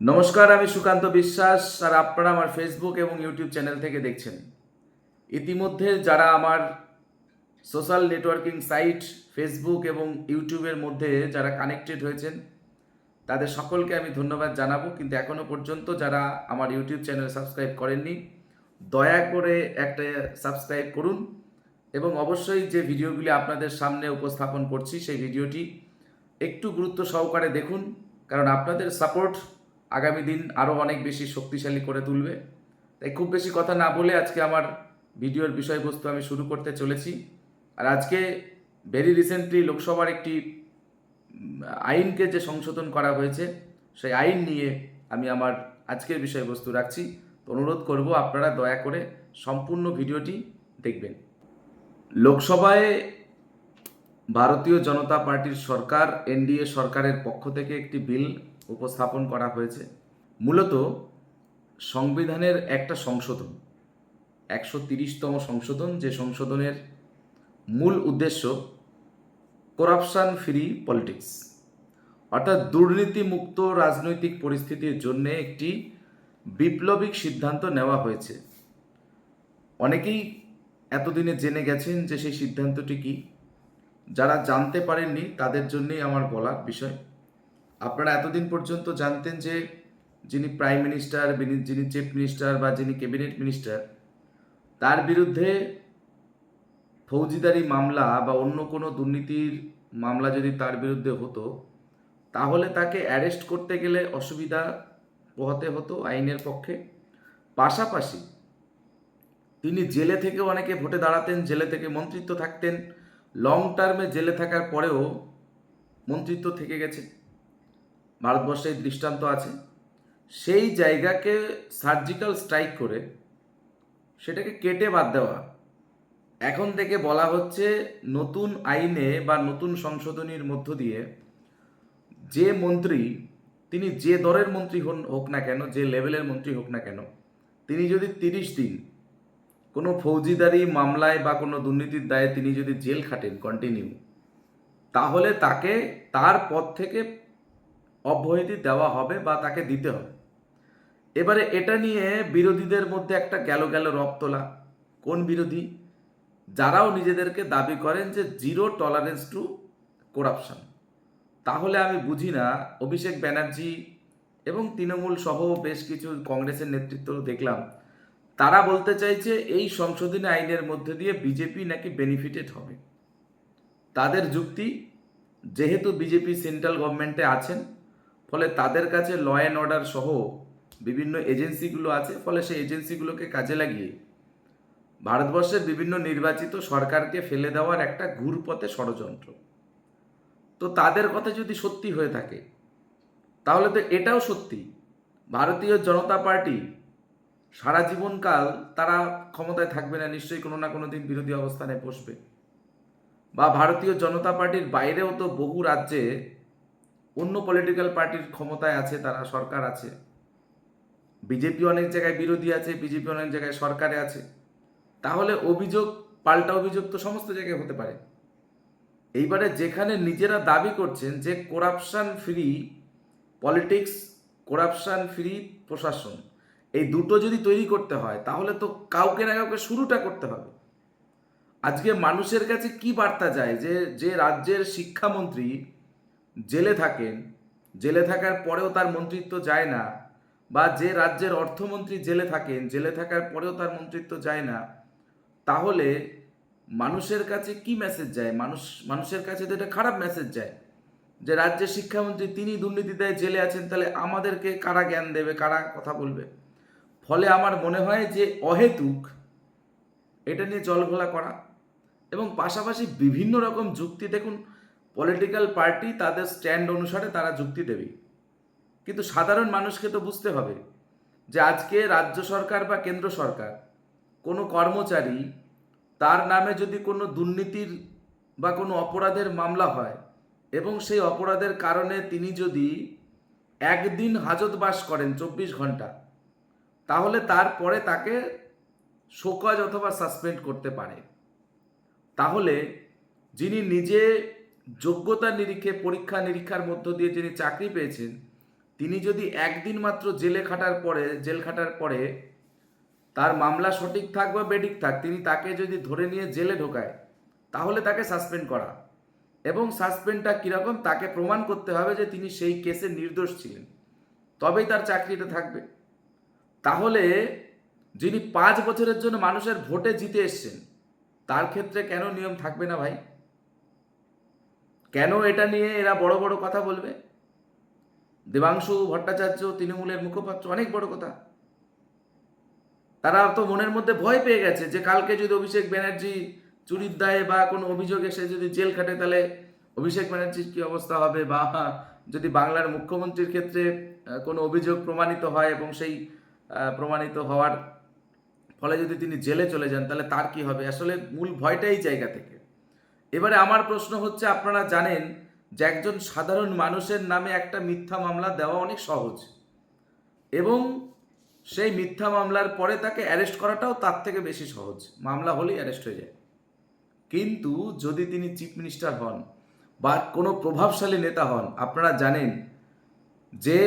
নমস্কার, আমি সুকান্ত বিশ্বাস আর আপনারা আমার ফেসবুক এবং ইউটিউব চ্যানেল থেকে দেখছেন। ইতিমধ্যে যারা আমার সোশ্যাল নেটওয়ার্কিং সাইট ফেসবুক এবং ইউটিউবের মধ্যে যারা কানেক্টেড হয়েছেন, তাদের সকলকে আমি ধন্যবাদ জানাব। কিন্তু এখনও পর্যন্ত যারা আমার ইউটিউব চ্যানেল সাবস্ক্রাইব করেননি, দয়া করে একটা সাবস্ক্রাইব করুন এবং অবশ্যই যে ভিডিওগুলি আপনাদের সামনে উপস্থাপন করছি, সেই ভিডিওটি একটু গুরুত্ব সহকারে দেখুন, কারণ আপনাদের সাপোর্ট আগামী দিন আরও অনেক বেশি শক্তিশালী করে তুলবে। তাই খুব বেশি কথা না বলে আজকে আমার ভিডিওর বিষয়বস্তু আমি শুরু করতে চলেছি। আর আজকে ভেরি রিসেন্টলি লোকসভার একটি আইনকে যে সংশোধন করা হয়েছে, সেই আইন নিয়ে আমি আমার আজকের বিষয়বস্তু রাখছি। তো অনুরোধ করব আপনারা দয়া করে সম্পূর্ণ ভিডিওটি দেখবেন। লোকসভায় ভারতীয় জনতা পার্টির সরকার, এনডিএ সরকারের পক্ষ থেকে একটি বিল উপস্থাপন করা হয়েছে। মূলত সংবিধানের একটা সংশোধন, একশো তিরিশতম সংশোধন, যে সংশোধনের মূল উদ্দেশ্য করাপশন ফ্রি পলিটিক্স অর্থাৎ দুর্নীতিমুক্ত রাজনৈতিক পরিস্থিতির জন্য একটি বিপ্লবিক সিদ্ধান্ত নেওয়া হয়েছে। অনেকেই এতদিনে জেনে গেছেন যে সেই সিদ্ধান্তটি কি। যারা জানতে পারেননি, তাদের জন্যই আমার বলার বিষয়। আপনারা এতদিন পর্যন্ত জানতেন যে যিনি প্রাইম মিনিস্টার যিনি- চিফ মিনিস্টার বা যিনি ক্যাবিনেট মিনিস্টার, তার বিরুদ্ধে ফৌজিদারি মামলা বা অন্য কোনো দুর্নীতির মামলা যদি তার বিরুদ্ধে হতো, তাহলে তাকে অ্যারেস্ট করতে গেলে অসুবিধা পোহাতে হতো আইনের পক্ষে। পাশাপাশি তিনি জেলে থেকে অনেকে ভোটে দাঁড়াতেন, জেলে থেকে মন্ত্রিত্ব থাকতেন, লং টার্মে জেলে থাকার পরেও মন্ত্রিত্ব থেকে গেছে। ভারতবর্ষে দৃষ্টান্ত আছে। সেই জায়গাকে সার্জিক্যাল স্ট্রাইক করে সেটাকে কেটে বাদ দেওয়া। এখন থেকে বলা হচ্ছে নতুন আইনে বা নতুন সংশোধনীর মধ্য দিয়ে যে মন্ত্রী, তিনি যে দরের মন্ত্রী হন, হোক না কেন, যে লেভেলের মন্ত্রী হোক না কেন, তিনি যদি তিরিশ দিন কোনো ফৌজিদারি মামলায় বা কোনো দুর্নীতির দায়ে তিনি যদি জেল খাটেন কন্টিনিউ তাহলে তাকে তার পদ থেকে অব্যাহতি দেওয়া হবে বা তাকে দিতে হবে। এবারে এটা নিয়ে বিরোধীদের মধ্যে একটা গেল গেল রব তোলা। কোন বিরোধী? যারাও নিজেদেরকে দাবি করেন যে জিরো টলারেন্স টু করাপশন তাহলে আমি বুঝি না, অভিষেক ব্যানার্জি এবং তৃণমূল সহ বেশ কিছু কংগ্রেসের নেতৃত্ব দেখলাম। তারা বলতে চাইছে এই সংশোধনী আইনের মধ্যে দিয়ে বিজেপি নাকি বেনিফিটেড হবে। তাদের যুক্তি, যেহেতু বিজেপি সেন্ট্রাল গভর্নমেন্টে আছেন ফলে তাদের কাছে ল অ্যান্ড অর্ডার সহ বিভিন্ন এজেন্সিগুলো আছে, ফলে সেই এজেন্সিগুলোকে কাজে লাগিয়ে ভারতবর্ষের বিভিন্ন নির্বাচিত সরকারকে ফেলে দেওয়ার একটা ঘুরপথে ষড়যন্ত্র। তো তাদের কথা যদি সত্যি হয়ে থাকে, তাহলে তো এটাও সত্যি, ভারতীয় জনতা পার্টি সারা জীবনকাল তারা ক্ষমতায় থাকবে না, নিশ্চয়ই কোনো না কোনো দিন বিরোধী অবস্থানে বসবে। বা ভারতীয় জনতা পার্টির বাইরেও তো বহু রাজ্যে অন্য পলিটিক্যাল পার্টির ক্ষমতায় আছে, তারা সরকার আছে। বিজেপি অনেক জায়গায় বিরোধী আছে বিজেপি অনেক জায়গায় সরকারে আছে। তাহলে অভিযোগ, পাল্টা অভিযোগ তো সমস্ত জায়গায় হতে পারে। এইবারে যেখানে নিজেরা দাবি করছেন যে corruption free politics corruption free প্রশাসন, এই দুটো যদি তৈরি করতে হয়, তাহলে তো কাউকে না কাউকে শুরুটা করতে হবে। আজকে মানুষের কাছে কি বার্তা যায় যে যে রাজ্যের শিক্ষামন্ত্রী জেলে থাকেন, জেলে থাকার পরেও তার মন্ত্রিত্ব যায় না, বা যে রাজ্যের অর্থমন্ত্রী জেলে থাকেন, জেলে থাকার পরেও তার মন্ত্রিত্ব যায় না, তাহলে মানুষের কাছে কি মেসেজ যায়? মানুষ, মানুষের কাছে তো এটা খারাপ মেসেজ যায়, যে রাজ্যের শিক্ষামন্ত্রী তিনি দুর্নীতিদায় জেলে আছেন, তাহলে আমাদেরকে কারা জ্ঞান দেবে, কারা কথা বলবে? ফলে আমার মনে হয় যে অহেতুক এটা নিয়ে জলঘোলা করা, এবং পাশাপাশি বিভিন্ন রকম যুক্তি, দেখুন পলিটিক্যাল পার্টি তাদের স্ট্যান্ড অনুসারে তারা যুক্তি দেবে। কিন্তু সাধারণ মানুষকে তো বুঝতে হবে যে আজকে রাজ্য সরকার বা কেন্দ্র সরকার কোনো কর্মচারী তার নামে যদি কোনো দুর্নীতির বা কোনো অপরাধের মামলা হয় এবং সেই অপরাধের কারণে তিনি যদি একদিন হাজতবাস করেন চব্বিশ ঘণ্টা, তাহলে তারপরে তাকে শোকজ অথবা সাসপেন্ড করতে পারে। তাহলে যিনি নিজে যোগ্যতা নিরীক্ষে, পরীক্ষা নিরীক্ষার মধ্য দিয়ে যিনি চাকরি পেয়েছেন, তিনি যদি একদিন মাত্র জেলে খাটার পরে, জেল খাটার পরে তার মামলা সঠিক থাক বা বেডিক থাক, তিনি তাকে যদি ধরে নিয়ে জেলে ঢোকায়, তাহলে তাকে সাসপেন্ড করা। এবং সাসপেন্ডটা কীরকম তাকে প্রমাণ করতে হবে যে তিনি সেই কেসে নির্দোষ ছিলেন। তবেই তার চাকরিটা থাকবে। তাহলে যিনি পাঁচ বছরের জন্য মানুষের ভোটে জিতে এসছেন, তার ক্ষেত্রে কেন নিয়ম থাকবে না ভাই? কেন এটা নিয়ে এরা বড় বড় কথা বলবে? দেবাংশু ভট্টাচার্য, তৃণমূলের মুখপাত্র, অনেক বড় কথা। তারা তো মনের মধ্যে ভয় পেয়ে গেছে যে কালকে যদি অভিষেক ব্যানার্জি চুরির দায়ে বা কোনো অভিযোগ এসে যদি জেল খাটে, তাহলে অভিষেক ব্যানার্জির কী অবস্থা হবে? বা যদি বাংলার মুখ্যমন্ত্রীর ক্ষেত্রে কোনো অভিযোগ প্রমাণিত হয় এবং সেই প্রমাণিত হওয়ার ফলে যদি তিনি জেলে চলে যান, তাহলে তার কি হবে? আসলে মূল ভয়টা এই জায়গা থেকে। এবারে আমার প্রশ্ন হচ্ছে, আপনারা জানেন যে একজন সাধারণ মানুষের নামে একটা মিথ্যা মামলা দেওয়া অনেক সহজ। এবং সেই মিথ্যা মামলার পরে তাকে অ্যারেস্ট করাটাও তার থেকে বেশি সহজ। মামলা হলেই অ্যারেস্ট হয়ে যায়। কিন্তু যদি তিনি চিফ মিনিস্টার হন বা কোনো প্রভাবশালী নেতা হন, আপনারা জানেন যে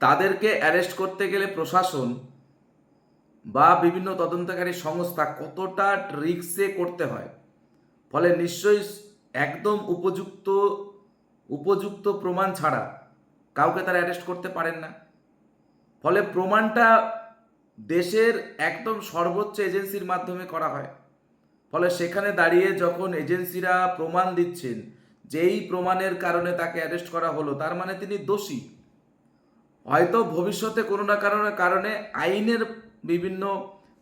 তাদেরকে অ্যারেস্ট করতে গেলে প্রশাসন বা বিভিন্ন তদন্তকারী সংস্থা কতটা রিক্সে করতে হয়। ফলে নিশ্চয়ই একদম উপযুক্ত উপযুক্ত প্রমাণ ছাড়া কাউকে তারা অ্যারেস্ট করতে পারেন না। ফলে প্রমাণটা দেশের একদম সর্বোচ্চ এজেন্সির মাধ্যমে করা হয়। ফলে সেখানে দাঁড়িয়ে যখন এজেন্সিরা প্রমাণ দিচ্ছেন যে এই প্রমাণের কারণে তাকে অ্যারেস্ট করা হলো, তার মানে তিনি দোষী। হয়তো ভবিষ্যতে কোনো না কারণে কারণে আইনের বিভিন্ন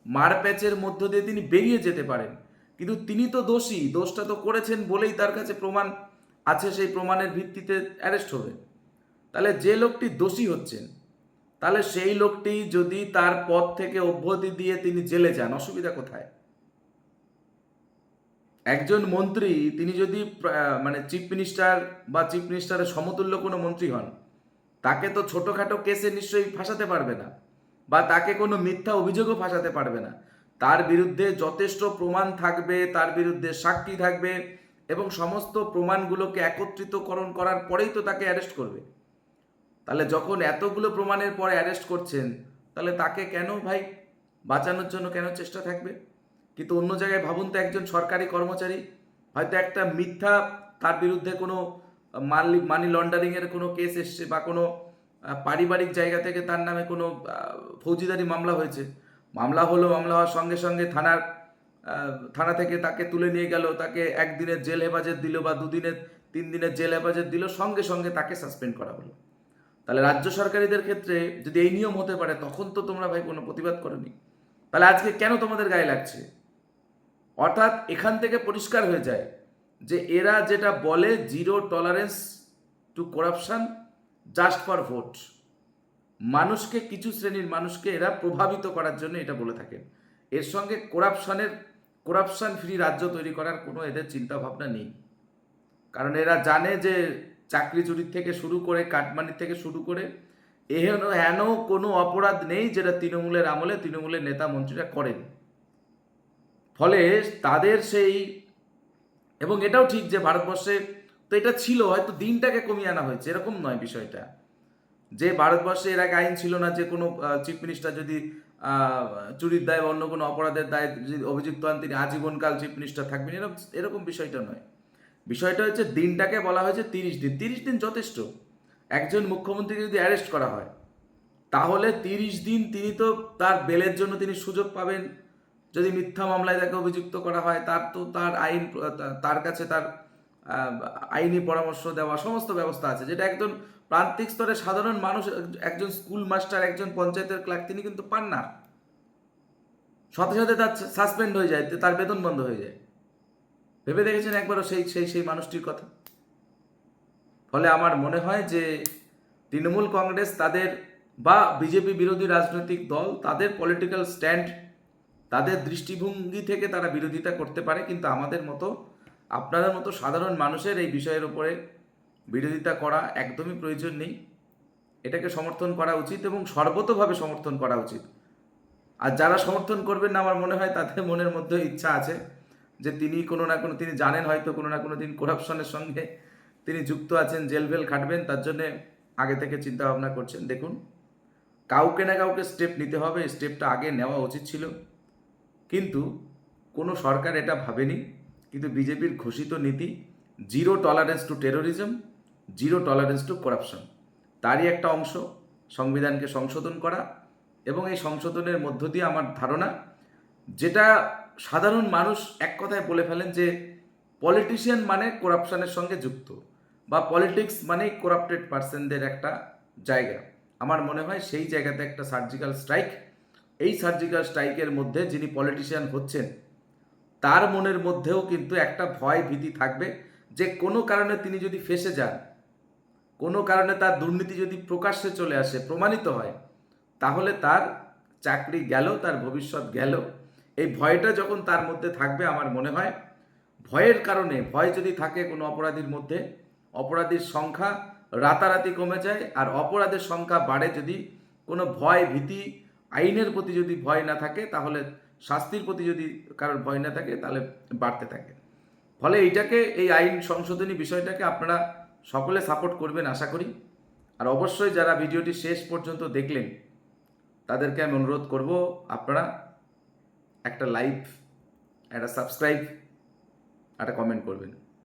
মারপ্যাচের মধ্য দিয়ে তিনি বেরিয়ে যেতে পারেন। কিন্তু তিনি তো দোষী, দোষটা তো করেছেন বলেই তার কাছে প্রমাণ আছে, সেই প্রমাণের ভিত্তিতে অ্যারেস্ট হবে। তাহলে যে লোকটি দোষী হচ্ছেন, তাহলে সেই লোকটি যদি তার পদ থেকে অব্যাহতি দিয়ে তিনি জেলে যান, অসুবিধা কোথায়? একজন মন্ত্রী, তিনি যদি মানে চিফ মিনিস্টার বা চিফ মিনিস্টারের সমতুল্য কোনো মন্ত্রী হন, তাকে তো ছোটোখাটো কেসে নিশ্চয়ই ফাঁসাতে পারবে না, বা তাকে কোনো মিথ্যা অভিযোগও ফাঁসাতে পারবে না। তার বিরুদ্ধে যথেষ্ট প্রমাণ থাকবে, তার বিরুদ্ধে সাক্ষী থাকবে এবং সমস্ত প্রমাণগুলোকে একত্রিতকরণ করার পরেই তো তাকে অ্যারেস্ট করবে। তাহলে যখন এতগুলো প্রমাণের পরে অ্যারেস্ট করছেন, তাহলে তাকে কেন ভাই বাঁচানোর জন্য কেন চেষ্টা থাকবে? কিন্তু অন্য জায়গায় ভাবুন তো একজন সরকারি কর্মচারী, হয়তো একটা মিথ্যা তার বিরুদ্ধে কোনো মানি মানি লন্ডারিংয়ের কোনো কেস এসছে বা কোনো পারিবারিক জায়গা থেকে তার নামে কোনো ফৌজিদারি মামলা হয়েছে। মামলা হলো, মামলা হওয়ার সঙ্গে সঙ্গে থানার থানা থেকে তাকে তুলে নিয়ে গেল, তাকে একদিনের জেল হেফাজত দিল বা দুদিনের তিন দিনের জেল হেফাজত দিল, সঙ্গে সঙ্গে তাকে সাসপেন্ড করা হলো। তাহলে রাজ্য সরকারিদের ক্ষেত্রে যদি এই নিয়ম হতে পারে, তখন তো তোমরা ভাই কোনো প্রতিবাদ করনি। তাহলে আজকে কেন তোমাদের গায়ে লাগছে? অর্থাৎ এখান থেকে পরিষ্কার হয়ে যায় যে এরা যেটা বলে zero tolerance to corruption just for vote মানুষকে, কিছু শ্রেণির মানুষকে এরা প্রভাবিত করার জন্য এটা বলে থাকেন। এর সঙ্গে করাপশনের করাপশন ফ্রি রাজ্য তৈরি করার কোনো এদের চিন্তা ভাবনা নেই। কারণ এরা জানে যে চাকরি চুরির থেকে শুরু করে, কাটমানির থেকে শুরু করে, এহেন হেন কোনো অপরাধ নেই যেটা তৃণমূলের আমলে তৃণমূলের নেতা মন্ত্রীরা করেন। ফলে তাদের সেই, এবং এটাও ঠিক যে ভারতবর্ষে তো এটা ছিল, হয়তো দিনটাকে কমিয়ে আনা হয়েছে, এরকম নয় বিষয়টা। যে ভারতবর্ষে এর আগে আইন ছিল না যে কোনো চিফ মিনিস্টার যদি চুরির দায় বা অন্য কোনো অপরাধের দায় যদি অভিযুক্ত হন, তিনি আজীবনকাল চিফ মিনিস্টার থাকবেন। এরকম এরকম বিষয়টা নয়। বিষয়টা হচ্ছে দিনটাকে বলা হয়েছে তিরিশ দিন। তিরিশ দিন যথেষ্ট। একজন মুখ্যমন্ত্রীকে যদি অ্যারেস্ট করা হয়, তাহলে তিরিশ দিন তিনি তো তার বেলের জন্য তিনি সুযোগ পাবেন। যদি মিথ্যা মামলায় তাকে অভিযুক্ত করা হয়, তার তো তার আইন, তার কাছে তার আইনি পরামর্শ দেওয়া সমস্ত ব্যবস্থা আছে। যেটা একজন প্রান্তিক স্তরে সাধারণ মানুষ, একজন স্কুল মাস্টার একজন পঞ্চায়েতের ক্লার্ক তিনি কিন্তু পান না। সাথে সাথে তার সাসপেন্ড হয়ে যায়, তার বেতন বন্ধ হয়ে যায়। ভেবে দেখেছেন একবারও সেই সেই সেই মানুষটির কথা? ফলে আমার মনে হয় যে তৃণমূল কংগ্রেস তাদের বা বিজেপি বিরোধী রাজনৈতিক দল, তাদের পলিটিক্যাল স্ট্যান্ড তাদের দৃষ্টিভঙ্গি থেকে তারা বিরোধিতা করতে পারে, কিন্তু আমাদের মতো, আপনাদের মতো সাধারণ মানুষের এই বিষয়ের উপরে বিরোধিতা করা একদমই প্রয়োজন নেই। এটাকে সমর্থন করা উচিত এবং সর্বতভাবে সমর্থন করা উচিত। আর যারা সমর্থন করবেন না আমার মনে হয় তাদের মনের মধ্যে ইচ্ছা আছে যে তিনি কোনো না কোনো, তিনি জানেন হয়তো কোনো না কোনো দিন করাপশনের সঙ্গে তিনি যুক্ত আছেন, জেল ভেল খাটবেন, তার জন্যে আগে থেকে চিন্তা ভাবনা করছেন। দেখুন, কাউকে না কাউকে স্টেপ নিতে হবে স্টেপটা আগে নেওয়া উচিত ছিল। কিন্তু কোনো সরকার এটা ভাবেনি। কিন্তু বিজেপির ঘোষিত নীতি zero tolerance to terrorism zero tolerance to corruption তারই একটা অংশ, সংবিধানকে সংশোধন করা এবং এই সংশোধনের মধ্য দিয়ে আমার ধারণা, যেটা সাধারণ মানুষ এক কথায় বলে ফেলেন যে পলিটিশিয়ান মানে করাপশনের সঙ্গে যুক্ত বা পলিটিক্স মানেই করাপ্টেড পার্সনদের একটা জায়গা। আমার মনে হয় সেই জায়গাতে একটা সার্জিক্যাল স্ট্রাইক এই সার্জিক্যাল স্ট্রাইকের মধ্যে যিনি পলিটিশিয়ান হচ্ছেন, তার মনের মধ্যেও কিন্তু একটা ভয় ভীতি থাকবে যে কোনো কারণে তিনি যদি ফেসে যান কোনো কারণে তার দুর্নীতি যদি প্রকাশ্যে চলে আসে, প্রমাণিত হয়, তাহলে তার চাকরি গেল, তার ভবিষ্যৎ গেল। এই ভয়টা যখন তার মধ্যে থাকবে, আমার মনে হয়, ভয়ের কারণে, ভয় যদি থাকে কোনো অপরাধীর মধ্যে, অপরাধীর সংখ্যা রাতারাতি কমে যায়, আর অপরাধের সংখ্যা বাড়ে যদি কোনো ভয়, ভীতি, আইনের প্রতি যদি ভয় না থাকে, তাহলে শাস্তির প্রতি যদি কারোর ভয় না থাকে, তাহলে বাড়তে থাকে। ফলে এইটাকে, এই আইন সংশোধনী বিষয়টাকে আপনারা সকলে সাপোর্ট করবেন আশা করি। আর অবশ্যই যারা ভিডিওটি শেষ পর্যন্ত দেখলেন, তাদেরকে আমি অনুরোধ করব আপনারা একটা লাইক একটা সাবস্ক্রাইব একটা কমেন্ট করবেন।